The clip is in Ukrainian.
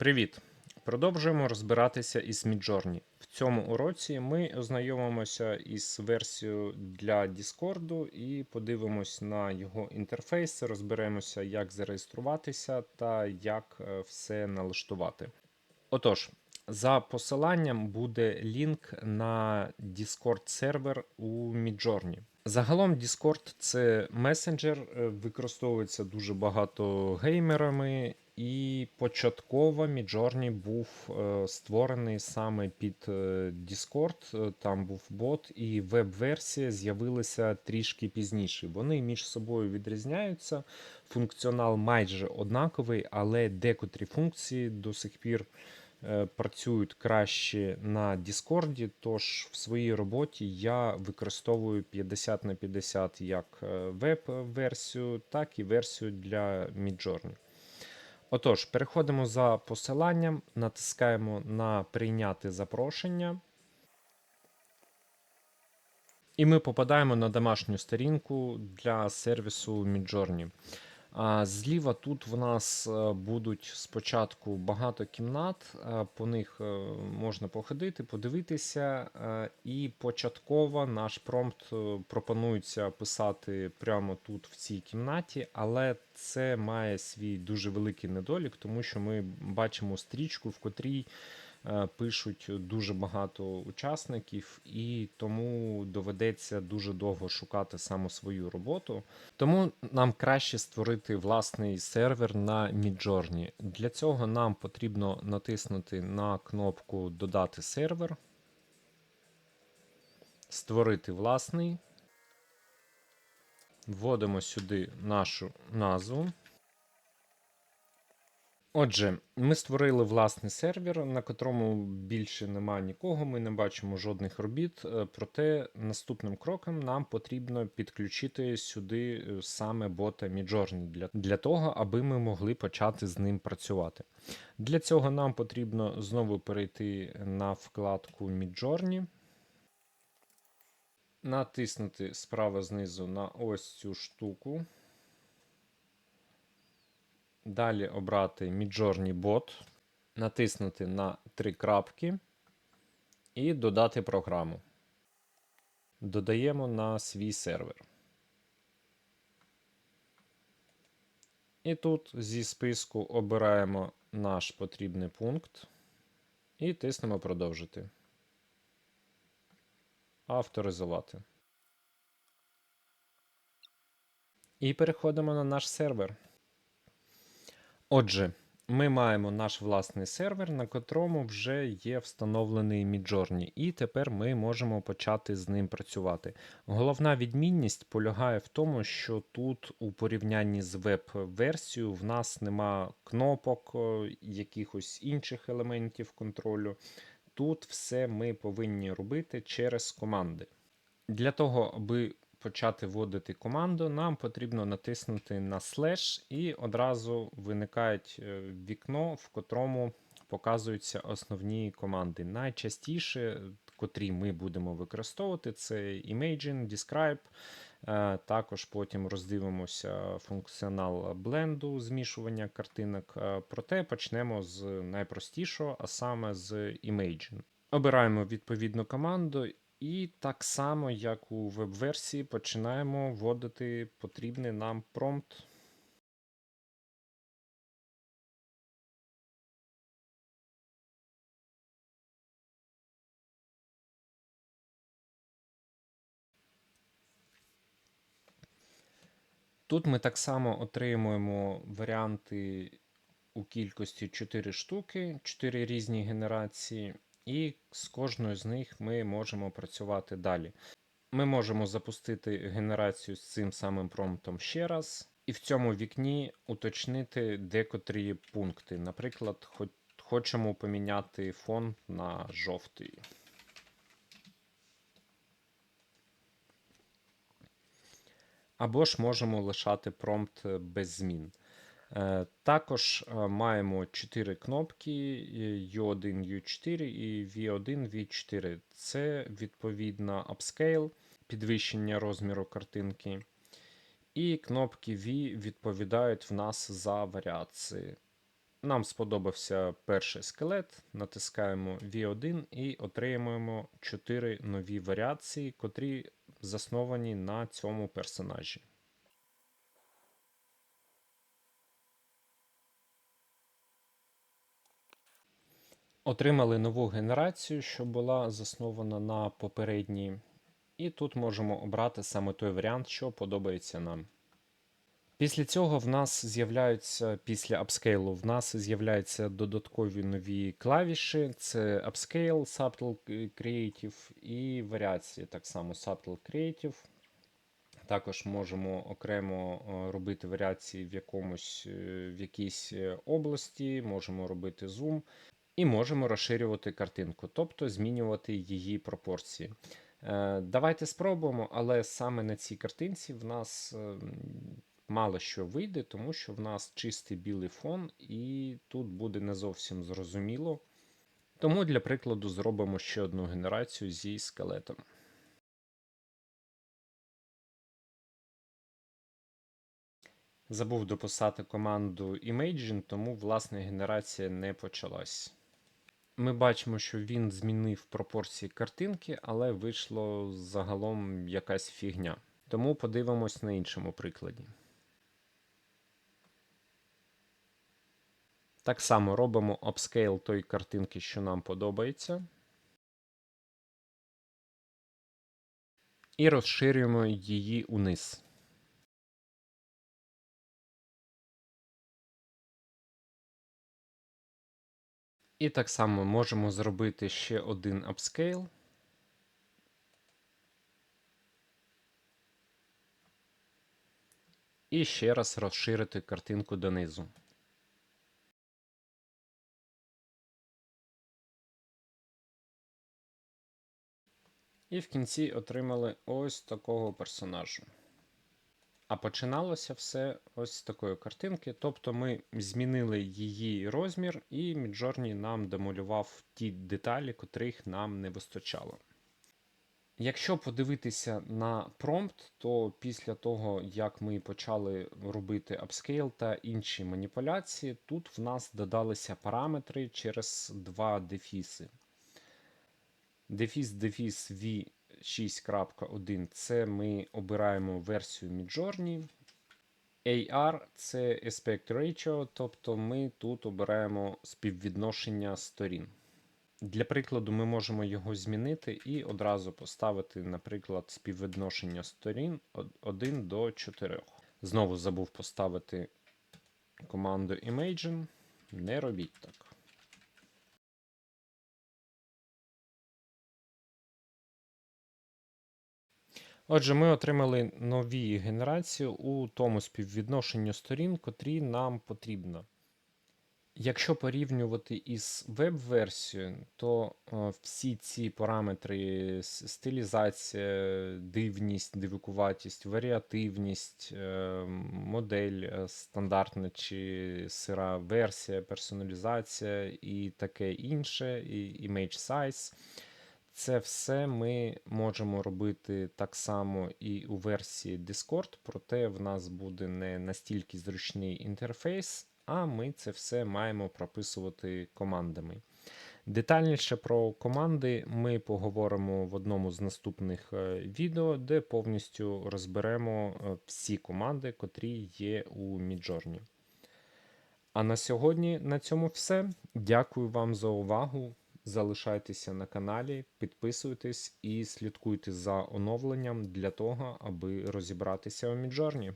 Привіт! Продовжуємо розбиратися із Midjourney. В цьому уроці ми ознайомимося із версією для Discord і подивимось на його інтерфейс, розберемося, як зареєструватися та як е, все налаштувати. Отож, за посиланням буде лінк на Discord сервер у Midjourney. Загалом Discord це месенджер, е, використовується дуже багато геймерами, і початково Midjourney був е, створений саме під е, Discord, е, там був бот, і веб-версія з'явилася трішки пізніше. Вони між собою відрізняються. Функціонал майже однаковий, але декотрі функції до сих пір працюють краще на Discord, тож в своїй роботі я використовую 50 на 50 як веб-версію, так і версію для Midjourney. Отож, переходимо за посиланням, натискаємо на прийняти запрошення. І ми попадаємо на домашню сторінку для сервісу Midjourney. Зліва тут в нас е, будуть спочатку багато кімнат, е, по них е, можна походити, подивитися. І початково наш промпт пропонується писати прямо тут, в цій кімнаті, але це має свій дуже великий недолік, тому що ми бачимо стрічку, в котрій пишуть дуже багато учасників, і тому доведеться дуже довго шукати саме свою роботу. Тому нам краще створити власний сервер на Midjourney. Для цього нам потрібно натиснути на кнопку Додати сервер, створити власний. Вводимо сюди нашу назву. Отже, ми створили власний сервер, на котрому більше немає нікого, ми не бачимо жодних робіт. Е, проте наступним кроком нам потрібно підключити сюди е, саме бота Midjourney для, для того, аби ми могли почати з ним працювати. Для цього нам потрібно знову перейти на вкладку Midjourney, натиснути справа знизу на ось цю штуку. Далі обрати Midjourney Bot, натиснути на три крапки і додати програму. Додаємо на свій сервер. І тут зі списку обираємо наш потрібний пункт і тиснемо продовжити. Авторизувати. І переходимо на наш сервер. Отже, ми маємо наш власний сервер, на котрому вже є встановлений Midjourney, і тепер ми можемо почати з ним працювати. Головна відмінність полягає в тому, що тут у порівнянні з веб-версією в нас нема кнопок, якихось інших елементів контролю. Тут все ми повинні робити через команди. Для того, аби почати вводити команду, нам потрібно натиснути на слеш, і одразу виникає е, вікно, в котрому показуються основні команди. Найчастіше, котрі ми будемо використовувати, це Imagine, Describe. Е, також потім роздивимося функціонал бленду, змішування картинок. Е, проте почнемо з найпростішого, а саме з Imagine. Обираємо відповідну команду і так само, як у веб-версії, починаємо вводити потрібний нам промпт. Тут ми так само отримуємо варіанти у кількості 4 штуки, 4 різні генерації і з кожною з них ми можемо працювати далі. Ми можемо запустити генерацію з цим самим промптом ще раз, і в цьому вікні уточнити декотрі пункти. Наприклад, хочемо поміняти фон на жовтий. Або ж можемо лишати промпт без змін. Е, також е, маємо 4 кнопки U1, U4 і V1, V4. Це відповідно upscale, підвищення розміру картинки. І кнопки V відповідають в нас за варіації. Нам сподобався перший скелет, натискаємо V1 і отримуємо 4 нові варіації, котрі засновані на цьому персонажі. Отримали нову генерацію, що була заснована на попередній. І тут можемо обрати саме той варіант, що подобається нам. Після цього в нас з'являються після апскейлу в нас з'являються додаткові нові клавіші: це Upscale, Subtle Creative і варіації, так само Subtle Creative. Також можемо окремо е, робити варіації в якомусь е, в якійсь е, області, можемо робити зум і можемо розширювати картинку, тобто змінювати її пропорції. Давайте спробуємо, але саме на цій картинці в нас ем, мало що вийде, тому що в нас чистий білий фон, і тут буде не зовсім зрозуміло. Тому для прикладу зробимо ще одну генерацію зі скелетом. Забув дописати команду Imagine, тому власне генерація не почалась. Ми бачимо, що він змінив пропорції картинки, але вийшло загалом якась фігня. Тому подивимось на іншому прикладі. Так само робимо upscale тої картинки, що нам подобається. І розширюємо її униз. І так само можемо зробити ще один upscale. І ще раз розширити картинку донизу. І в кінці отримали ось такого персонажу. А починалося все ось з такої картинки. Тобто ми змінили її розмір, і Midjourney нам демалював ті деталі, котрих нам не вистачало. Якщо подивитися на промпт, то після того, як ми почали робити апскейл та інші маніпуляції, тут в нас додалися параметри через два дефіси. Дефіс дефіс V6.1 це ми обираємо версію Midjourney. AR це Aspect Ratio, тобто ми тут обираємо співвідношення сторін. Для прикладу, ми можемо його змінити і одразу поставити, наприклад, співвідношення сторін 1 до 4. Знову забув поставити команду Imagine. Не робіть так. Отже, ми отримали нові генерації у тому співвідношенню сторін, котрі нам потрібно. Якщо порівнювати із веб-версією, то е, всі ці параметри стилізація, дивність, дивикуватість, варіативність, е, модель е, стандартна чи сира версія, персоналізація і таке інше, і image size – це все ми можемо робити так само і у версії Discord, проте в нас буде не настільки зручний інтерфейс, а ми це все маємо прописувати командами. Детальніше про команди ми поговоримо в одному з наступних е, відео, де повністю розберемо е, всі команди, котрі є у Midjourney. А на сьогодні на цьому все. Дякую вам за увагу. Залишайтеся на каналі, підписуйтесь і слідкуйте за оновленням для того, аби розібратися у Міджорні.